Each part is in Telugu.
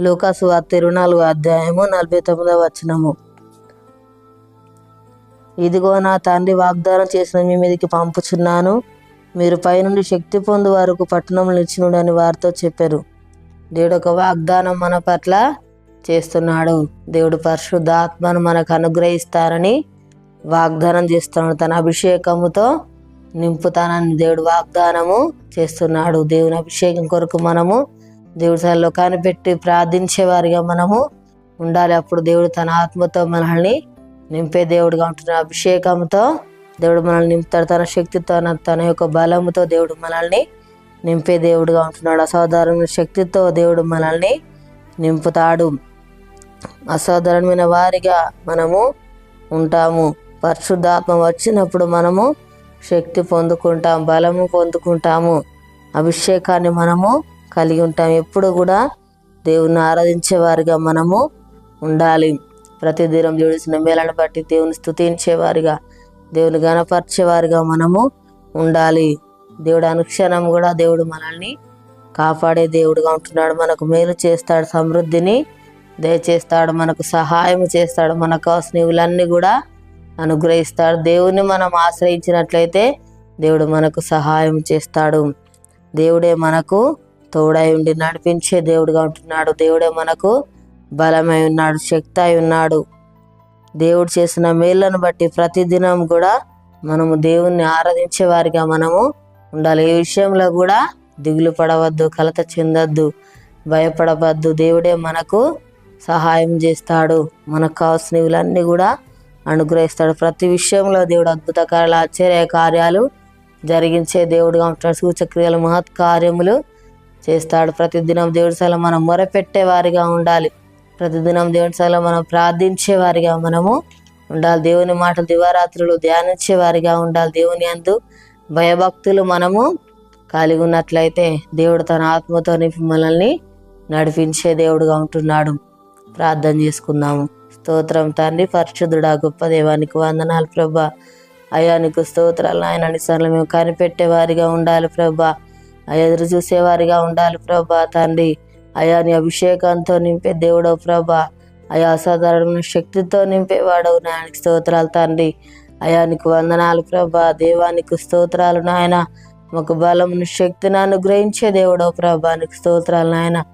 లూకాసు వార్త ఇరవై నాలుగు అధ్యాయము నలభై తొమ్మిదవ వచనము. ఇదిగో నా తండ్రి వాగ్దానం చేసిన మీ మీదకి పంపుచున్నాను. మీరు పైనుండి శక్తి పొందు వరకు పట్టణంలో నిలిచినుడని వారితో చెప్పారు దేవుడు ఒక వాగ్దానం మన పట్ల చేస్తున్నాడు. దేవుడు పరిశుద్ధాత్మను మనకు అనుగ్రహిస్తారని వాగ్దానం చేస్తున్నాడు. తన అభిషేకముతో నింపుతానని దేవుడు వాగ్దానము చేస్తున్నాడు. దేవుని అభిషేకం కొరకు మనము దేవుడి సన్నిధిలో కనిపెట్టి పెట్టి ప్రార్థించేవారిగా మనము ఉండాలి. అప్పుడు దేవుడు తన ఆత్మతో మనల్ని నింపే దేవుడుగా ఉంటున్న అభిషేకంతో దేవుడు మనల్ని నింపుతాడు. తన శక్తితో తన యొక్క బలముతో దేవుడు మనల్ని నింపే దేవుడుగా ఉంటున్నాడు. అసాధారణమైన శక్తితో దేవుడు మనల్ని నింపుతాడు. అసాధారణమైన వారిగా మనము ఉంటాము. పరిశుద్ధాత్మ వచ్చినప్పుడు మనము శక్తి పొందుకుంటాం బలము పొందుకుంటాము. అభిషేకాన్ని మనము కలిగి ఉంటాం. ఎప్పుడు కూడా దేవుని ఆరాధించేవారిగా మనము ఉండాలి. ప్రతిదినం జోడిసిన మేలను బట్టి దేవుని స్థుతించేవారిగా దేవుని గణపరిచేవారిగా మనము ఉండాలి. దేవుడు అనుక్షణం కూడా దేవుడు మనల్ని కాపాడే దేవుడుగా ఉంటున్నాడు. మనకు మేలు చేస్తాడు సమృద్ధిని దయచేస్తాడు మనకు సహాయం చేస్తాడు మనకు కావాల్సిన కూడా అనుగ్రహిస్తాడు. దేవుని మనం ఆశ్రయించినట్లయితే దేవుడు మనకు సహాయం చేస్తాడు. దేవుడే మనకు తోడై ఉండి నడిపించే దేవుడుగా ఉంటున్నాడు. దేవుడే మనకు బలమై ఉన్నాడు శక్తి అయి ఉన్నాడు. దేవుడు చేసిన మేళ్ళను బట్టి ప్రతిదినం కూడా మనము దేవుణ్ణి ఆరాధించే వారిగా మనము ఉండాలి. ఏ విషయంలో కూడా దిగులు పడవద్దు కలత చెందొద్దు భయపడవద్దు. దేవుడే మనకు సహాయం చేస్తాడు. మనకు కావాల్సినవిలన్నీ కూడా అనుగ్రహిస్తాడు. ప్రతి విషయంలో దేవుడు అద్భుత కార్యాలు ఆశ్చర్య కార్యాలు జరిగించే దేవుడుగా ఉంటాడు. సూచక్రియలు మహత్ కార్యములు చేస్తాడు. ప్రతిదినం దేవుడి సల మనం మొరపెట్టే వారిగా ఉండాలి. ప్రతిదినం దేవుడి సల మనం ప్రార్థించే వారిగా మనము ఉండాలి. దేవుని మాటలు దివారాత్రులు ధ్యానించే వారిగా ఉండాలి. దేవుని అందు భయభక్తులు మనము కలిగి ఉన్నట్లయితే దేవుడు తన ఆత్మతో మనల్ని నడిపించే దేవుడుగా ఉంటున్నాడు. ప్రార్థన చేసుకుందాము. స్తోత్రం తండ్రి పరిశుద్ధుడా గొప్ప దేవానికి వందనాలు ప్రభా. అయ్యా నీకు స్తోత్రాలు ఆయన నిసార్లు మేము కనిపెట్టే వారిగా ఉండాలి ప్రభా. ఎదురు చూసేవారిగా ఉండాలి ప్రభా తండ్రి. అయా నీ అభిషేకంతో నింపే దేవుడవు ప్రభా. అయా అసాధారణమైన శక్తితో నింపేవాడవు నాయనకి స్తోత్రాలు తండ్రి. అయా నీకు వందనాలు ప్రభా. దేవానికి స్తోత్రాలు నాయన. మాకు బలమును శక్తిని అనుగ్రహించే దేవుడవు ప్రభా. నీకు స్తోత్రాలు నాయన.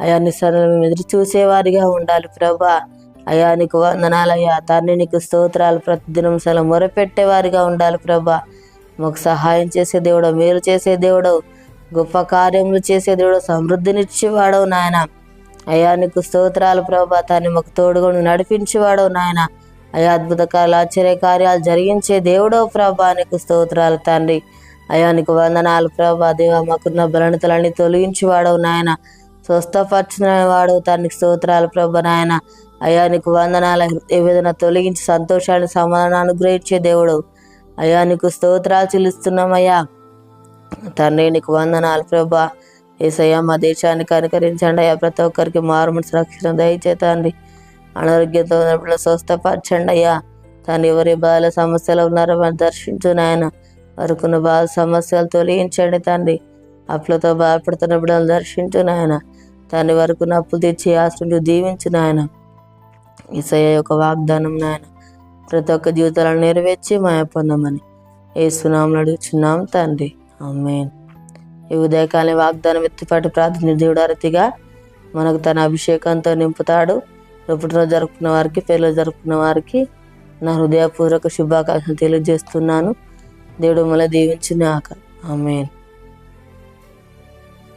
అయా నీ సరళ మేము ఎదురు చూసేవారిగా ఉండాలి ప్రభా. అయా నీకు వందనాలయ్యా తండ్రి నీకు స్తోత్రాలు ప్రతిదినం సల మొరపెట్టేవారిగా ఉండాలి ప్రభా. మాకు సహాయం చేసే దేవుడు మేలు చేసే దేవుడవు. గొప్ప కార్యములు చేసే దేవుడు సమృద్ధినిచ్చేవాడవు నాయన. అయ్యా నీకు స్తోత్రాలు ప్రభా తాన్ని మాకు తోడుగొని నడిపించేవాడవు నాయన. అయ్యా అద్భుత కార్యాలు ఆశ్చర్య కార్యాలు జరిగించే దేవుడవు ప్రభా నీకు స్తోత్రాలు తండ్రి. అయ్యా నీకు వందనాలు ప్రభా దేవా మాకున్న బలనతలన్నీ తొలగించేవాడవు నాయన. స్వస్థపరిచిన వాడు తనకి స్తోత్రాలు ప్రభ నాయన. అయ్యా నీకు వందనాల ఏదైనా తొలగించి సంతోషాన్ని సమాధానం అనుగ్రహించే దేవుడు అయ్యా నీకు స్తోత్రాలు చెల్లిస్తున్నామయ్యా తండ్రి నీకు వందనాలు ప్రభా. ఏసయ్య మా దేశాన్ని కనుకరించండి అయ్యా ప్రతి ఒక్కరికి మారుమని రక్షణ దయచేతండి అనారోగ్యంతో ఉన్నప్పుడు స్వస్థపరచండి అయ్యా. తను ఎవరి బాధల సమస్యలు ఉన్నారో వారిని దర్శించు నాయన. వారికున్న బాధ సమస్యలు తొలగించండి తండ్రి. అప్పులతో బాధపడుతున్నప్పుడు వాళ్ళని దర్శించు నాయన. తండ్రి వరకు అప్పులు తెచ్చి ఆశ్రయించు దీవించు నాయన. ఈసయ్య యొక్క వాగ్దానం నాయన. ప్రతి ఒక్క జీవితాలను నెరవేర్చి మాయ పొందమని ఏ ఏసునామని అడుగుచున్నాం తండ్రి. అమ్మేన్ ఈ ఉదయకాలం వాగ్దానం ఎత్తిపాటి ప్రార్థన దేవుడారతిగా మనకు తన అభిషేకంతో నింపుతాడు. పుట్టినరోజు జరుపుకున్న వారికి పెళ్ళి జరుపుకున్న వారికి నా హృదయపూర్వక శుభాకాంక్షలు తెలియజేస్తున్నాను. దేవుడు మళ్ళీ దీవించినాక ఆమెన్.